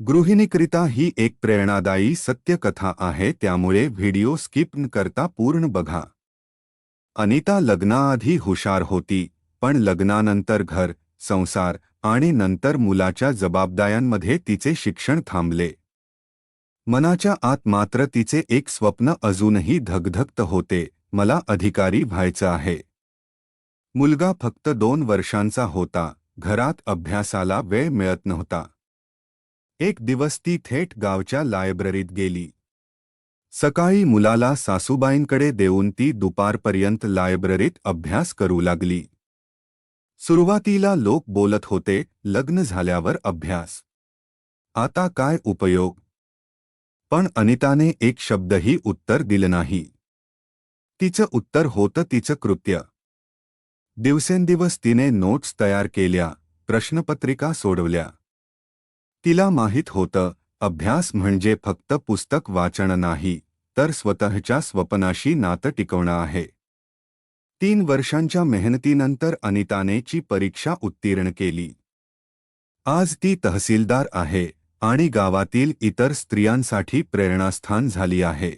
गृहिणीकरिता ही एक प्रेरणादायी सत्यकथा आहे त्यामुळे व्हिडिओ स्किप न करता पूर्ण बघा. अनिता लग्नाआधी हुशार होती पण लग्नानंतर घर संसार आणि नंतर मुलाच्या जबाबदाऱ्यांमध्ये तिचे शिक्षण थांबले. मनाच्या आत मात्र तिचे एक स्वप्न अजूनही धगधगत होते मला अधिकारी व्हायचं आहे. मुलगा फक्त दोन वर्षांचा होता घरात अभ्यासाला वेळ मिळत नव्हता. एक दिवस ती थेट गावच्या लायब्ररीत गेली. सकाळी मुलाला सासूबाईंकडे देऊन ती दुपारपर्यंत लायब्ररीत अभ्यास करू लागली. सुरुवातीला लोक बोलत होते लग्न झाल्यावर अभ्यास. आता काय उपयोग? पण अनिताने एक शब्दही उत्तर दिलं नाही. तिचं उत्तर होतं तिचं कृत्य. दिवसेंदिवस तिने नोट्स तयार केल्या प्रश्नपत्रिका सोडवल्या. तिला माहीत होतं अभ्यास म्हणजे फक्त पुस्तक वाचणं नाही तर स्वतःच्या स्वप्नाशी नातं टिकवणं आहे. तीन वर्षांच्या मेहनतीनंतर अनिताने ची परीक्षा उत्तीर्ण केली. आज ती तहसीलदार आहे आणि गावातील इतर स्त्रियांसाठी प्रेरणास्थान झाली आहे.